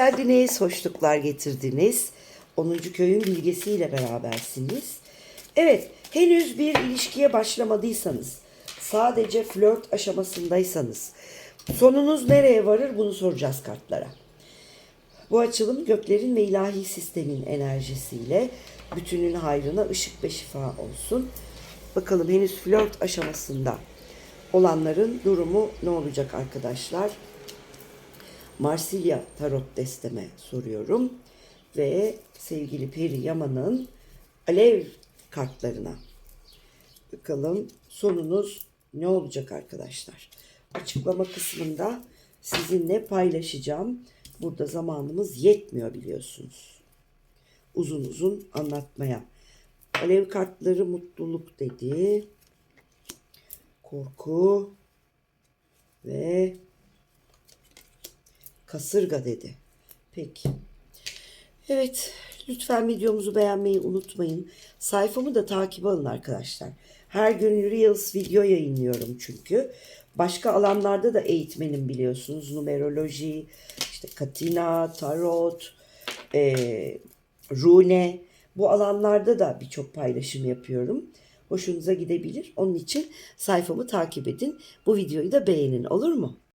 geldiniz, hoşluklar getirdiniz. 10. köyün bilgesiyle berabersiniz. Evet, henüz bir ilişkiye başlamadıysanız, sadece flört aşamasındaysanız, sonunuz nereye varır bunu soracağız kartlara. Bu açılım göklerin ve ilahi sistemin enerjisiyle bütünün hayrına ışık ve şifa olsun. Bakalım henüz flört aşamasında olanların durumu ne olacak arkadaşlar? Marsilya Tarot desteme soruyorum. Ve sevgili Peri Yaman'ın alev kartlarına. Bakalım sonunuz ne olacak arkadaşlar? Açıklama kısmında sizinle paylaşacağım. Burada zamanımız yetmiyor biliyorsunuz. Uzun uzun anlatmaya. Alev kartları mutluluk dedi. Korku ve kasırga dedi. Peki. Evet, lütfen videomuzu beğenmeyi unutmayın. Sayfamı da takip alın arkadaşlar. Her gün Reels video yayınlıyorum çünkü. Başka alanlarda da eğitmenim biliyorsunuz. Numeroloji, işte katina, tarot, e, rune. Bu alanlarda da birçok paylaşım yapıyorum. Hoşunuza gidebilir. Onun için sayfamı takip edin. Bu videoyu da beğenin olur mu?